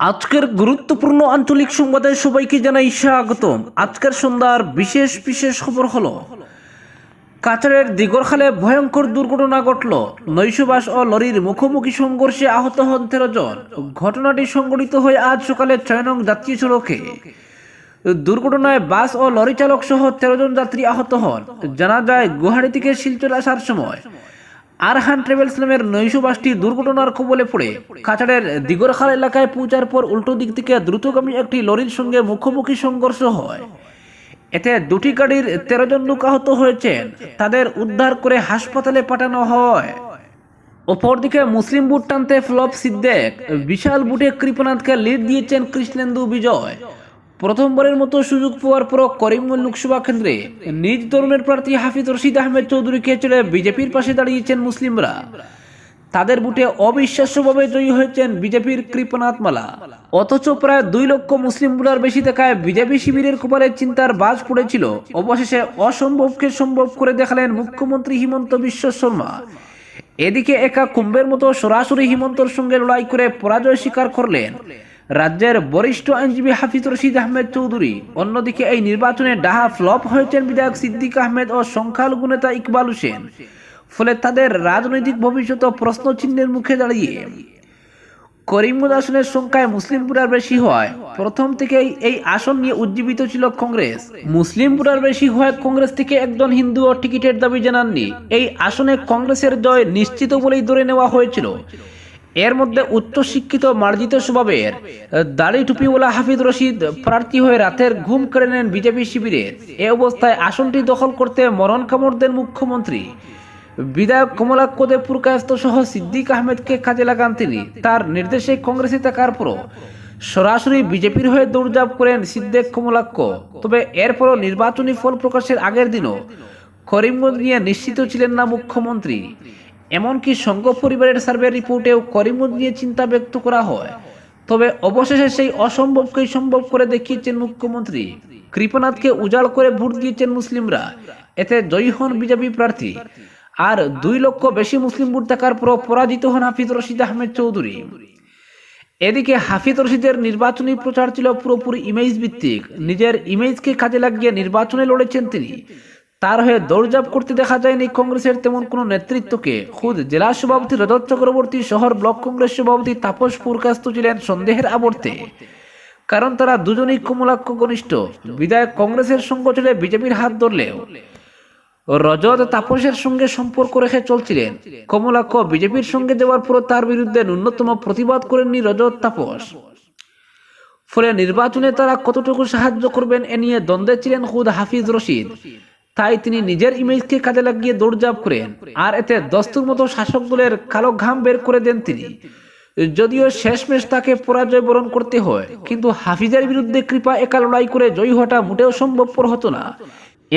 আজকের গুরুত্বপূর্ণ আঞ্চলিক সংবাদে সবাইকে জানাই স্বাগতম। আজকের সন্ধ্যার বিশেষ বিশেষ খবর হলো কাছাড়ের দিগরখালে ভয়ঙ্কর দুর্ঘটনা ঘটল। নৈশবাস ও লরির মুখোমুখি সংঘর্ষে আহত হন তেরো জন। ঘটনাটি সংঘটিত হয়ে আজ সকালে ছয় নং যাত্রী সড়কে। দুর্ঘটনায় বাস ও লরি চালক সহ তেরো জন যাত্রী আহত হন। জানা যায়, গুয়াহাটি থেকে শিলচর আসার সময় আরহান ট্রাভেলস নামের নৈশ বাসটি দুর্ঘটনার কবলে পড়ে। কাছাড়ের দিগরখাল এলাকায় পৌঁছার পর উল্টো দিক থেকে দ্রুতগামী একটি লরির সঙ্গে মুখোমুখি সংঘর্ষ হয়। এতে দুটি গাড়ির তেরো জন লোক আহত হয়েছেন। তাদের উদ্ধার করে হাসপাতালে পাঠানো হয়। অপরদিকে মুসলিম বুট টানতে ফ্লপ সিদ্দেক, বিশাল বুটে কৃপনাথকে লিড দিয়েছেন কৃষ্ণেন্দু বিজয়। প্রথমবারের মতো সুযোগ পাওয়ার পর করিমগঞ্জ লোকসভা কেন্দ্রে নিজ দলের প্রার্থী হাফিজ রশিদ আহমেদ চৌধুরীকে চলে বিজেপির পাশে দাঁড়িয়েছেন মুসলিমরা। তাদের বুটে অবিশ্বাস্যভাবে জয়ী হয়েছেন বিজেপির কৃপনাথ মালা। অথচ প্রায় দুই লক্ষ মুসলিম ভোটার বেশি দেখায় বিজেপি শিবিরের কপালে চিন্তার বাজ পড়েছিল। অবশেষে অসম্ভবকে সম্ভব করে দেখালেন মুখ্যমন্ত্রী হিমন্ত বিশ্ব শর্মা। এদিকে একা কুম্ভের মতো সরাসরি হিমন্তর সঙ্গে লড়াই করে পরাজয় স্বীকার করলেন রাজ্যের বরিষ্ঠ আইনজীবী হাফিজ রশিদ আহমেদ চৌধুরী। অন্যদিকে এই নির্বাচনে ডাহা ফ্লপ হয়েছেন বিধায়ক সিদ্দিক আহমেদ ও সংখ্যালঘু নেতা ইকবাল হোসেন। ফলে তাদের রাজনৈতিক ভবিষ্যৎ প্রশ্ন চিহ্নের মুখে দাঁড়িয়ে। করিমগঞ্জ আসনের সংখ্যায় মুসলিম ভোটার বেশি হয় প্রথম থেকেই এই আসন নিয়ে উজ্জীবিত ছিল কংগ্রেস। মুসলিম ভোটার বেশি হয় কংগ্রেস থেকে একজন হিন্দু ও টিকিটের দাবি জানাননি। এই আসনে কংগ্রেসের জয় নিশ্চিত বলেই ধরে নেওয়া হয়েছিল। এর মধ্যে উচ্চশিক্ষিত মার্জিত স্বভাবের দাড়ি টুপিওয়ালা হাফিজ রশিদ প্রার্থী হয়ে রাতের ঘুম কেড়ে নেন বিজেপি শিবিরের। এ অবস্থায় আসনটি দখল করতে মরণ কামড় দেন মুখ্যমন্ত্রী বিধায়ক কমলাক্ষ দেবপুর কায়স্ত সহ সিদ্দিক আহমেদকে কাজে লাগান তিনি। তার নির্দেশে কংগ্রেসে থাকার পরও সরাসরি বিজেপির হয়ে দৌড়ঝাঁপ করেন সিদ্দিক কমলাক্ষ। তবে এরপরও নির্বাচনী ফল প্রকাশের আগের দিনও করিমগঞ্জ নিয়ে নিশ্চিত ছিলেন না মুখ্যমন্ত্রী। এমনকি সংঘ পরিবারের সার্ভে রিপোর্টেও করিমগঞ্জ নিয়ে চিন্তা ব্যক্ত করা হয়। তবে অবশেষে সেই অসম্ভবকেই সম্ভব করে দেখিয়েছেন মুখ্যমন্ত্রী। কৃপনাথকে উজাড় করে ভোট দিয়েছেন মুসলিমরা। এতে জয়ী হন বিজেপি প্রার্থী। আর দুই লক্ষ বেশি মুসলিম ভোট থাকার পরও পরাজিত হন হাফিজ রশিদ আহমেদ চৌধুরী। এদিকে হাফিজ রশিদের নির্বাচনী প্রচার ছিল পুরোপুরি ইমেজ ভিত্তিক নিজের ইমেজকে কাজে লাগিয়ে নির্বাচনে লড়েছেন তিনি। তার হয়ে দৌড়ঝাঁপ করতে দেখা যায়নি কংগ্রেসের তেমন কোনো নেতৃত্বকে। খুদ জেলা সভাপতি রজত চক্রবর্তী, শহর ব্লক কংগ্রেস সভাপতি তাপস পুরকাস্ত ছিলেন সন্দেহের আবর্তে। কারণ তারা দুজনেই কমলাক্ষ ঘনিষ্ঠ। বিধায়ক কংগ্রেসের সঙ্গ চলে বিজেপির হাত ধরলেও। রজত তাপসের সঙ্গে সম্পর্ক রেখে চলছিলেন। কমলাক্ষ বিজেপির সঙ্গে দেওয়ার পর তার বিরুদ্ধে ন্যূনতম প্রতিবাদ করেননি রজত তাপস। ফলে নির্বাচনে তারা কতটুকু সাহায্য করবেন এ নিয়ে দ্বন্দ্বে ছিলেন খুদ হাফিজ রশিদ। তাই তিনি নিজের ইমেজকে কাজে লাগিয়ে দৌড়ঝাঁপ করেন। আর এতে দস্তুর মতো শাসক দলের কালো ঘাম বের করে দেন তিনি। যদিও শেষমেশ তাকে পরাজয় বরণ করতে হয়, কিন্তু হাফিজের বিরুদ্ধে কৃপা একা লড়াই করে জয়ী হওয়াটা মোটেও সম্ভবপর হতো না।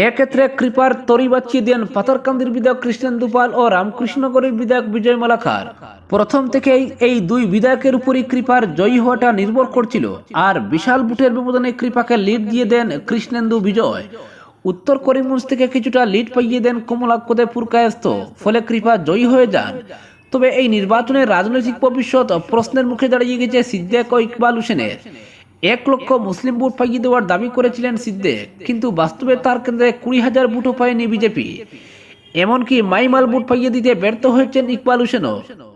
এক্ষেত্রে কৃপার তরি বাঁচিয়ে দেন পাথরকান্দির বিধায়ক কৃষ্ণেন্দু পাল ও রামকৃষ্ণগরের বিধায়ক বিজয় মালাকার। প্রথম থেকেই এই দুই বিধায়কের উপরই কৃপার জয়ী হওয়াটা নির্ভর করছিল, আর বিশাল বুটের ব্যবধানে কৃপাকে লিড দিয়ে দেন কৃষ্ণেন্দু বিজয়। উত্তর করিমগঞ্জ থেকে কিছুটা লিড পাইয়ে দেন কমলাক্ষদে পুরকায়স্ত ফলে কৃপা জয়ী হয়ে যান। তবে এই নির্বাচনের রাজনৈতিক ভবিষ্যৎ প্রশ্নের মুখে দাঁড়িয়ে গেছে সিদ্দেক ও ইকবাল হোসেনের। এক লক্ষ মুসলিম ভোট পাইয়ে দেওয়ার দাবি করেছিলেন সিদ্দেক, কিন্তু বাস্তবে তার কেন্দ্রে কুড়ি হাজার ভোটও পায়নি বিজেপি। এমনকি মাইমাল ভোট পাইয়ে দিতে ব্যর্থ হয়েছেন ইকবাল হোসেনও।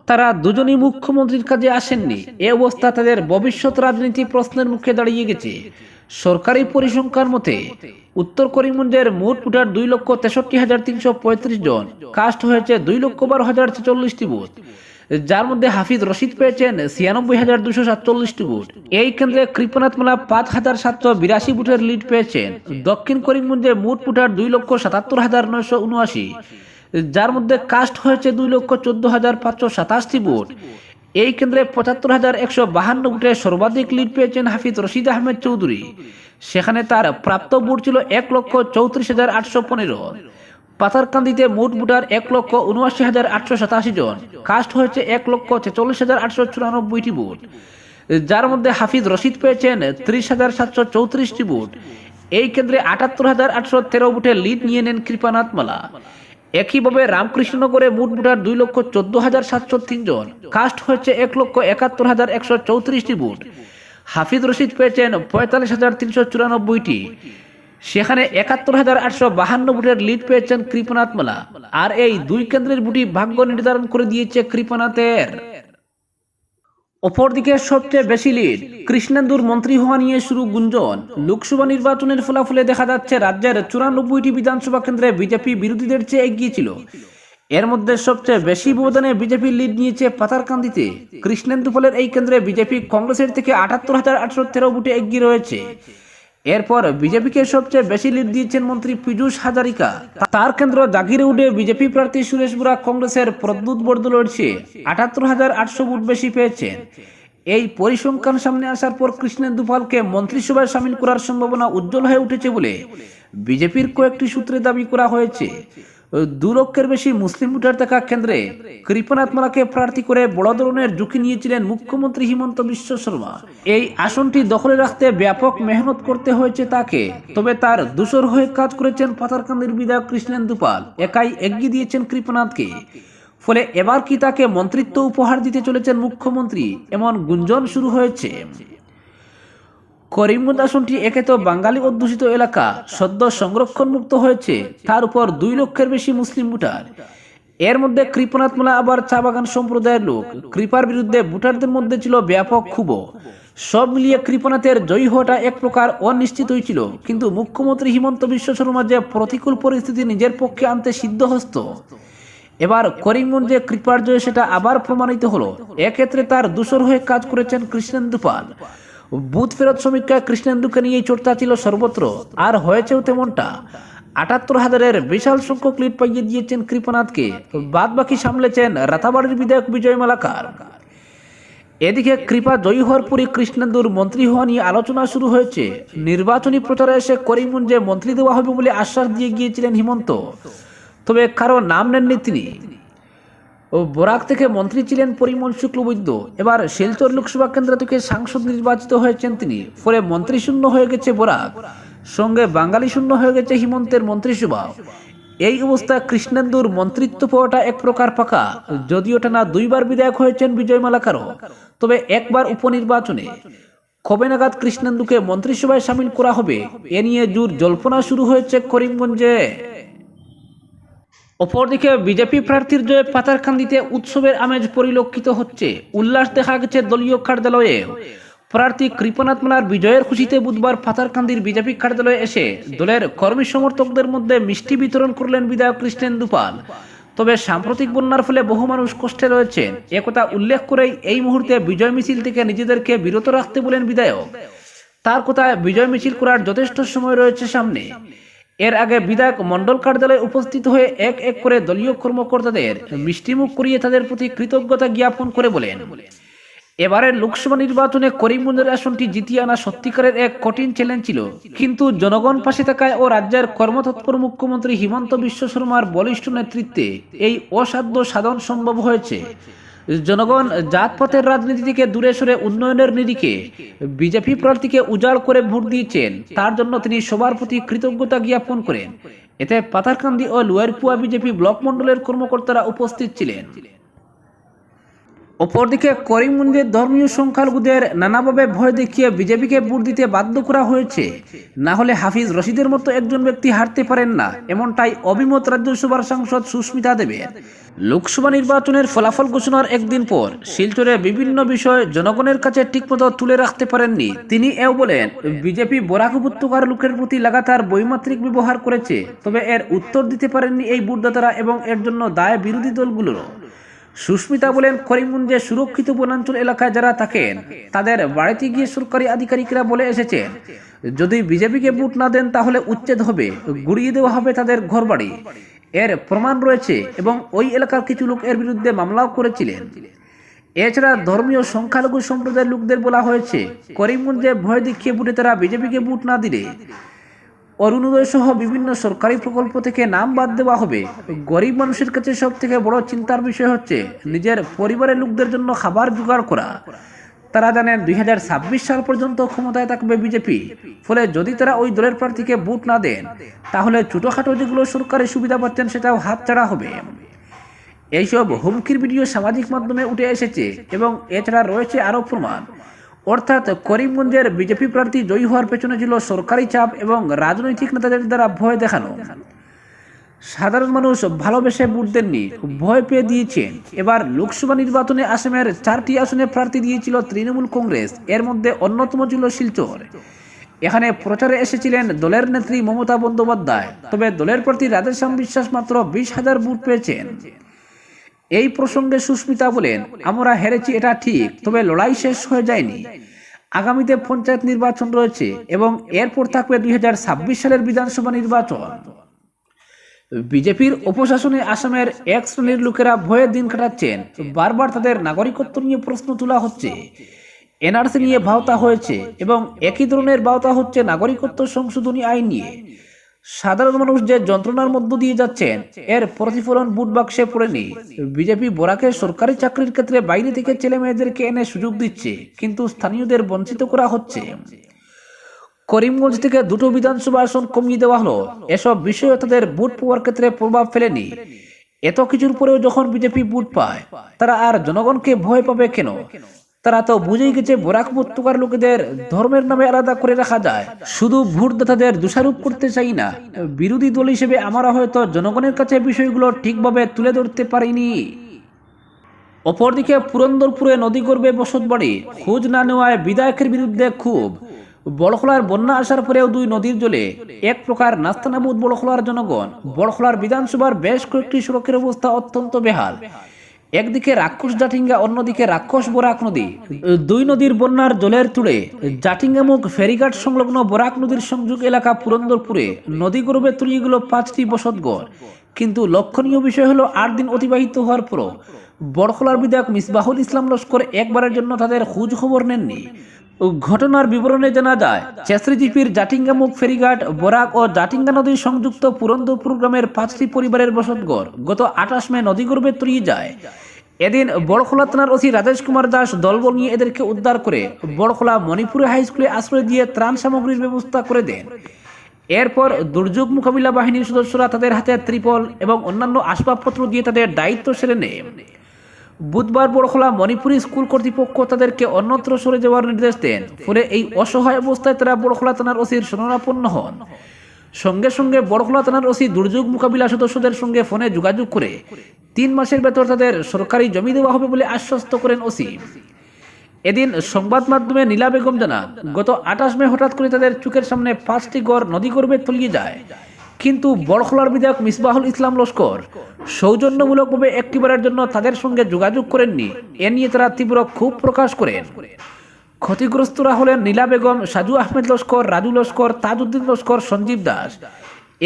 তারা দুজনই মুখ্যমন্ত্রীর কাজে আসেননি। এ অবস্থা তাদের ভবিষ্যৎ রাজনীতি প্রশ্নের মুখে দাঁড়িয়ে গেছে। সরকারি পরিসংখ্যান মতে, উত্তর করিমগঞ্জের মোট ভোটার দুই লক্ষ তেষট্টি হাজার তিনশো পঁয়ত্রিশ জন, কাস্ট হয়েছে দুই লক্ষ বারো হাজার ছেচল্লিশটি ভোট। যার মধ্যে হাফিজ রশিদ পেয়েছেন ছিয়ানব্বই হাজার দুশো সাতচল্লিশটি ভোট। এই কেন্দ্রে কৃপনাথ মালা পাঁচ হাজার সাতশো বিরাশি ভোটের লিড পেয়েছেন। দক্ষিণ করিমগঞ্জে মোট ভোটার দুই লক্ষ সাতাত্তর হাজার নয়শো উনআশি। যার মধ্যে কাস্ট হয়েছে দুই লক্ষ চোদ্দ হাজার পাঁচশো সাতাশটি ভোট। এই কেন্দ্রে পঁচাত্তর হাজার একশো বাহান্ন ভোটে সর্বাধিক লিড পেয়েছেন হাফিজ রশিদ আহমেদ চৌধুরী। সেখানে তার প্রাপ্ত ভোট ছিল এক লক্ষ চৌত্রিশ হাজার আটশো পনেরো। পাথারকান্দিতে মোট ভোটার এক লক্ষ উনআশি হাজার আটশো সাতাশি জন। কাস্ট হয়েছে এক লক্ষ ছেচল্লিশ হাজার আটশো চুরানব্বইটি ভোট। যার মধ্যে হাফিজ রশিদ পেয়েছেন ত্রিশ হাজার সাতশো চৌত্রিশটি ভোট। এই কেন্দ্রে আটাত্তর হাজার আটশো তেরো ভোটে লিড নিয়ে নেন কৃপানাথ মালা। একইভাবে রামকৃষ্ণনগরে মোট ভোটার দুই লক্ষ চোদ্দ হাজার সাতশো তিনজন কাস্ট হয়েছে এক লক্ষ একাত্তর হাজার একশো চৌত্রিশটি ভোট হাফিজ রশিদ পেয়েছেন পঁয়তাল্লিশ হাজার তিনশো চুরানব্বইটি। সেখানে একাত্তর হাজার আটশো বাহান্ন ভোটের লিড পেয়েছেন কৃপনাথ মালা। আর এই দুই কেন্দ্রের ভোটই ভাগ্য নির্ধারণ করে দিয়েছে কৃপনাথের। অপরদিকে সবচেয়ে বেশি লিড কৃষ্ণেন্দুর মন্ত্রী হওয়া নিয়ে শুরু গুঞ্জন। লোকসভা নির্বাচনের ফলাফলে দেখা যাচ্ছে রাজ্যের চুরানব্বইটি বিধানসভা কেন্দ্রে বিজেপি বিরোধীদের চেয়ে এগিয়ে ছিল। এর মধ্যে সবচেয়ে বেশি ব্যবধানে বিজেপি লিড নিয়েছে পাতারকান্দিতে। কৃষ্ণেন্দু ফলের এই কেন্দ্রে বিজেপি কংগ্রেসের থেকে আটাত্তর হাজার আটশো তেরো ভোটে এগিয়ে রয়েছে। এরপর বিজেপিকে সবচেয়ে বেশি লিড দিয়েছেন মন্ত্রী পীযুষ হাজারিকা। তার কেন্দ্র জাগিরউডে বিজেপি প্রার্থী সুরেশ বুড়া কংগ্রেসের প্রদ্যুৎ বর্দ লড়ছে। আটাত্তর হাজার আটশো ভোট বেশি পেয়েছেন। এই পরিসংখ্যান সামনে আসার পর কৃষ্ণেন্দু পালকে মন্ত্রিসভায় সামিল করার সম্ভাবনা উজ্জ্বল হয়ে উঠেছে বলে বিজেপির কয়েকটি সূত্রে দাবি করা হয়েছে। দু লক্ষের বেশি মুসলিম ভোটার থাকা কেন্দ্রে কৃপনাথ মালাকে প্রার্থী করে বড় ধরনের ঝুঁকি নিয়েছিলেন মুখ্যমন্ত্রী হিমন্ত বিশ্ব শর্মা। এই আসনটি দখলে রাখতে ব্যাপক মেহনত করতে হয়েছে তাকে, তবে তার দূষর হয়ে কাজ করেছেন পাতারকান্দির বিধায়ক কৃষ্ণেন্দু পাল। একাই এগিয়ে দিয়েছেন কৃপনাথকে ফলে এবার কি তাকে মন্ত্রিত্ব উপহার দিতে চলেছেন মুখ্যমন্ত্রী, এমন গুঞ্জন শুরু হয়েছে। করিমগঞ্জ আসনটি একে তো বাঙালি অধ্যুষিত এলাকা, সদ্য সংরক্ষণ মুক্ত হয়েছে, তার উপর দুই লক্ষের বেশি মুসলিম ভোটার। এর মধ্যে কৃপনাথ মোলা আবার চা বাগান সম্প্রদায়ের লোক। কৃপার বিরুদ্ধে ভোটারদের মধ্যে ছিল ব্যাপক ক্ষোভ। সব মিলিয়ে কৃপনাথের জয়ী হওয়াটা এক প্রকার অনিশ্চিতই ছিল। কিন্তু মুখ্যমন্ত্রী হিমন্ত বিশ্ব শর্মা যে প্রতিকূল পরিস্থিতি নিজের পক্ষে আনতে সিদ্ধহস্ত, এবার করিমগঞ্জে কৃপার জয় সেটা আবার প্রমাণিত হলো। এক্ষেত্রে তার দূষর হয়ে কাজ করেছেন কৃষ্ণেন্দু পাল। বুথ ফেরত সমীক্ষায় কৃষ্ণেন্দুকে নিয়েই চর্চা ছিল সর্বত্র। আর হয়েছেও তেমনটা। আটাত্তর হাজারের বিশাল সংখ্যক লিড পাইয়ে দিয়েছেন কৃপনাথকে। বাদ বাকি সামলেছেন রাতাবাড়ির বিধায়ক বিজয় মালাকার। এদিকে কৃপা জয়ী হওয়ার পরই কৃষ্ণেন্দুর মন্ত্রী হওয়া নিয়ে আলোচনা শুরু হয়েছে। নির্বাচনী প্রচারে এসে করিমগঞ্জে মন্ত্রী দেওয়া হবে বলে আশ্বাস দিয়ে গিয়েছিলেন হিমন্ত। তবে কারও নাম নেননি তিনি। ও বরাক থেকে মন্ত্রী ছিলেন পরিমল শুক্লবৈদ্য। এবার শিলচর লোকসভা কেন্দ্র থেকে সাংসদ নির্বাচিত হয়েছেন তিনি। ফলে মন্ত্রী শূন্য হয়ে গেছে বরাক। সঙ্গে বাঙালি শূন্য হয়ে গেছে হিমন্তের মন্ত্রিসভা। এই অবস্থায় কৃষ্ণেন্দুর মন্ত্রিত্ব পাওয়াটা এক প্রকার পাকা। যদিও টানা দুইবার বিধায়ক হয়েছেন বিজয় মালাকারও। তবে একবার উপনির্বাচনে কবে নাগাদ কৃষ্ণেন্দুকে মন্ত্রিসভায় সামিল করা হবে। এ নিয়ে জোর জল্পনা শুরু হয়েছে করিমগঞ্জে। অপরদিকে বিজেপি প্রার্থীর জয়ে পাতারকান্দিতে উৎসবের আমেজ পরিলক্ষিত হচ্ছে। উল্লাস দেখা গেছে দলীয় কার্যালয়ে। প্রার্থী কৃপনাথ মালার বিজয়ের খুশিতে বুধবার পাতারকান্দির বিজেপি কার্যালয়ে এসে দলের কর্মী সমর্থকদের মধ্যে মিষ্টি বিতরণ করলেন বিধায়ক কৃষ্ণেন্দু পাল। তবে সাম্প্রতিক বন্যার ফলে বহু মানুষ কষ্টে রয়েছেন। একথা উল্লেখ করেই এই মুহূর্তে বিজয় মিছিল থেকে নিজেদেরকে বিরত রাখতে বলেন বিধায়ক। তার কথায় বিজয় মিছিল করার যথেষ্ট সময় রয়েছে সামনে। এর আগে বিধায়ক মন্ডল কার্যালয়ে উপস্থিত হয়ে এক এক করে দলীয় কর্মকর্তাদের মিষ্টিমুখ করিয়ে তাদের প্রতি কৃতজ্ঞতা জ্ঞাপন করে বলেন। এবারের লোকসভা নির্বাচনে করিমগঞ্জের আসনটি জিতিয়ে আনা সত্যিকারের এক কঠিন চ্যালেঞ্জ ছিল। কিন্তু জনগণ পাশে থাকায় ও রাজ্যের কর্মতৎপর মুখ্যমন্ত্রী হিমন্ত বিশ্ব শর্মার বলিষ্ঠ নেতৃত্বে এই অসাধ্য সাধন সম্ভব হয়েছে। জনগণ জাতপথের রাজনীতি থেকে দূরে সরে উন্নয়নের নিরিখে বিজেপি প্রার্থীকে উজাড় করে ভোট দিয়েছেন, তার জন্য তিনি সবার প্রতি কৃতজ্ঞতা জ্ঞাপন করেন। এতে পাথারকান্দি ও লুয়ারপুয়া বিজেপি ব্লক মন্ডলের কর্মকর্তারা উপস্থিত ছিলেন। অপরদিকে করিমগঞ্জের ধর্মীয় সংখ্যালঘুদের নানাভাবে ভয় দেখিয়ে বিজেপিকে ভোট দিতে বাধ্য করা হয়েছে। না হলে হাফিজ রশিদের মতো একজন ব্যক্তি হারতে পারেন না, এমনটাই অভিমত রাজ্যসভার সাংসদ সুস্মিতা দেবের। লোকসভা নির্বাচনের ফলাফল ঘোষণার একদিন পর শিলচরে বিভিন্ন বিষয় জনগণের কাছে ঠিকমতো তুলে রাখতে পারেননি। তিনি এও বলেন, বিজেপি বরাক উপত্যকার লোকের প্রতি লাগাতার বৈমাত্রিক ব্যবহার করেছে, তবে এর উত্তর দিতে পারেননি এই ভোটদাতারা এবং এর জন্য দায় বিরোধী দলগুলোরও। সুস্মিতা বলেন করিমগঞ্জে সুরক্ষিত বনাঞ্চল এলাকায় যারা থাকেন, তাদের বাড়িতে গিয়ে সরকারি আধিকারিকরা বলে এসেছেন যদি বিজেপিকে ভোট না দেন তাহলে উচ্ছেদ হবে, গুড়িয়ে দেওয়া হবে তাদের ঘরবাড়ি। এর প্রমাণ রয়েছে এবং ওই এলাকার কিছু লোক এর বিরুদ্ধে মামলাও করেছিলেন। এছাড়া ধর্মীয় সংখ্যালঘু সম্প্রদায়ের লোকদের বলা হয়েছে, করিমগঞ্জে ভয় দেখিয়ে ভোটে তারা বিজেপিকে ভোট না দিলে অরুণোদয় সহ বিভিন্ন সরকারি প্রকল্প থেকে নাম বাদ দেওয়া হবে। গরিব মানুষের কাছে সব থেকে বড় চিন্তার বিষয় হচ্ছে নিজের পরিবারের লোকদের জন্য খাবার জোগাড় করা। তারা জানেন দুই হাজার ছাব্বিশ সাল পর্যন্ত ক্ষমতায় থাকবে বিজেপি। ফলে যদি তারা ওই দলের প্রার্থীকে ভোট না দেন, তাহলে ছোটোখাটো যেগুলো সরকারি সুবিধা পাচ্ছেন সেটাও হাতছাড়া হবে। এইসব হুমকির ভিডিও সামাজিক মাধ্যমে উঠে এসেছে এবং এছাড়া রয়েছে আরও প্রমাণ। অর্থাৎ করিমগঞ্জের বিজেপি প্রার্থী জয়ী হওয়ার পেছনে ছিল সরকারি চাপ এবং রাজনৈতিক নেতাদের দ্বারা ভয় দেখানো। সাধারণ মানুষ ভালোবেসে ভোট দেননি, ভয় পেয়ে দিয়েছেন। এবার লোকসভা নির্বাচনে আসামের চারটি আসনে প্রার্থী দিয়েছিল তৃণমূল কংগ্রেস, এর মধ্যে অন্যতম ছিল শিলচর। এখানে প্রচারে এসেছিলেন দলের নেত্রী মমতা বন্দ্যোপাধ্যায়, তবে দলের প্রতি রাধেশ্যাম বিশ্বাস মাত্র বিশ হাজার ভোট পেয়েছেন। এই প্রসঙ্গে সুস্মিতা বলেন, আমরা হেরেছি, এটা ঠিক, তবে লড়াই শেষ হয়ে যায়নি। আগামীতে পঞ্চায়েত নির্বাচন রয়েছে এবং এরপর থাকবে দুই হাজার ছাব্বিশ সালের বিধানসভা নির্বাচন। বিজেপির উপশাসনে আসামের এক শ্রেণির লোকেরা ভয়ে দিন কাটাচ্ছেন। বারবার তাদের নাগরিকত্ব নিয়ে প্রশ্ন তোলা হচ্ছে। এনআরসি নিয়ে ভাওতা হয়েছে এবং একই ধরনের ভাওতা হচ্ছে নাগরিকত্ব সংশোধনী আইন নিয়ে। সাধারণ মানুষ যে যন্ত্রণার মধ্য দিয়ে যাচ্ছেন, এর প্রতিফলন বুট বাক্সে পড়েনি। বিজেপি বোরাকে সরকারি চাকরির ক্ষেত্রে বাইরে থেকে ছেলে মেয়েদেরকে এনে সুযোগ দিচ্ছে, কিন্তু স্থানীয়দের বঞ্চিত করা হচ্ছে। করিমগঞ্জ থেকে দুটো বিধানসভা আসন কমিয়ে দেওয়া হলো। এসব বিষয়ে তাদের বুট পাওয়ার ক্ষেত্রে প্রভাব ফেলেনি। এত কিছুর পরেও যখন বিজেপি বুট পায়, তারা আর জনগণকে ভয় পাবে কেন? তারা তো বুঝেই গেছে বরাক উপত্যকার লোকেদের ধর্মের নামে আলাদা করে রাখা যায়। শুধু ভোটদাতাদের দোষারোপ করতে চাই না, বিরোধী দল হিসেবে আমরা হয়তো জনগণের কাছে বিষয়গুলো ঠিকভাবে তুলে ধরতে পারিনি। অপরদিকে পুরন্দরপুরে নদী গর্বে বসত বাড়ি, খোঁজ না নেওয়ায় বিধায়কের বিরুদ্ধে খুব বড়খোলার বন্যা আসার পরেও দুই নদীর জলে এক প্রকার নাস্তানাবুদ বড়খলার জনগণ। বড়খোলার বিধানসভার বেশ কয়েকটি সড়কের অবস্থা অত্যন্ত বেহাল। একদিকে রাক্ষস জাটিঙ্গা অন্যদিকে রাক্ষস বরাক নদী। দুই নদীর বন্যার জলের তুড়ে জাটিঙ্গামুখ ফেরিঘাট সংলগ্ন বরাক নদীর সংযোগ এলাকা পুরন্দরপুরে নদী গর্বে তৈরিগুলো পাঁচটি বসতঘর কিন্তু লক্ষণীয় বিষয় হলো, আট দিন অতিবাহিত হওয়ার পরও বড়খলার বিধায়ক মিসবাহুল ইসলাম লস্কর একবারের জন্য তাদের খোঁজ খবর নেননি। ঘটনার বিবরণে জানা যায় চেসরিজিপির জাটিঙ্গামুখ ফেরিঘাট, বরাক ও জাটিঙ্গা নদী সংযুক্ত পুরন্দরপুর গ্রামের পাঁচটি পরিবারের বসতঘর গত আঠাশ মে নদী গর্ভে তলিয়ে যায়। এদিন বড়খোলা থানার ওসি রাজেশ কুমার দাস দলবল নিয়ে এদেরকে উদ্ধার করে বড়খোলা মণিপুরে হাই স্কুলে আশ্রয় দিয়ে ত্রাণ সামগ্রীর ব্যবস্থা করে দেন। এরপর দুর্যোগ মোকাবিলা বাহিনীর সদস্যরা তাদের হাতে ত্রিপল এবং অন্যান্য আসবাবপত্র দিয়ে তাদের দায়িত্ব সেরে নেয়। বুধবার বড়খোলা মণিপুরি স্কুল কর্তৃপক্ষ তাদেরকে অন্যত্র সরে যাওয়ার নির্দেশ দেন। ফলে এই অসহায় অবস্থায় তারা বড়খোলা থানার ওসির শরণাপন্ন হন। সঙ্গে সঙ্গে বড়খোলা থানার ওসি দুর্যোগ মোকাবিলা সদস্যদের সঙ্গে ফোনে যোগাযোগ করে তিন মাসের ভেতর তাদের সরকারি জমি দেওয়া হবে বলে আশ্বস্ত করেন ওসি। এদিন সংবাদ মাধ্যমে নীলা বেগম জানান, গত আঠাশ মে হঠাৎ করে তাদের চোখের সামনে পাঁচটি গড় নদী গর্ভে তলিয়ে যায়। কিন্তু বড়খলার বিধায়ক মিসবাহুল ইসলাম লস্কর সৌজন্যমূলকভাবে একটিবারের জন্য তাদের সঙ্গে যোগাযোগ করেননি। এ নিয়ে তারা তীব্র ক্ষোভ প্রকাশ করেন। ক্ষতিগ্রস্তরা হলেন নীলা বেগম, সাজু আহমেদ লস্কর, রাজু লস্কর, তাজউদ্দিন লস্কর, সঞ্জীব দাস।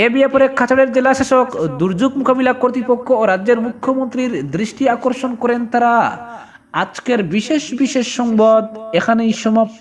এ ব্যাপারে খাচড়ের জেলা শাসক দুর্যোগ মোকাবিলা কর্তৃপক্ষ ও রাজ্যের মুখ্যমন্ত্রীর দৃষ্টি আকর্ষণ করেন তারা। আজকের বিশেষ বিশেষ সংবাদ এখানেই সমাপ্ত।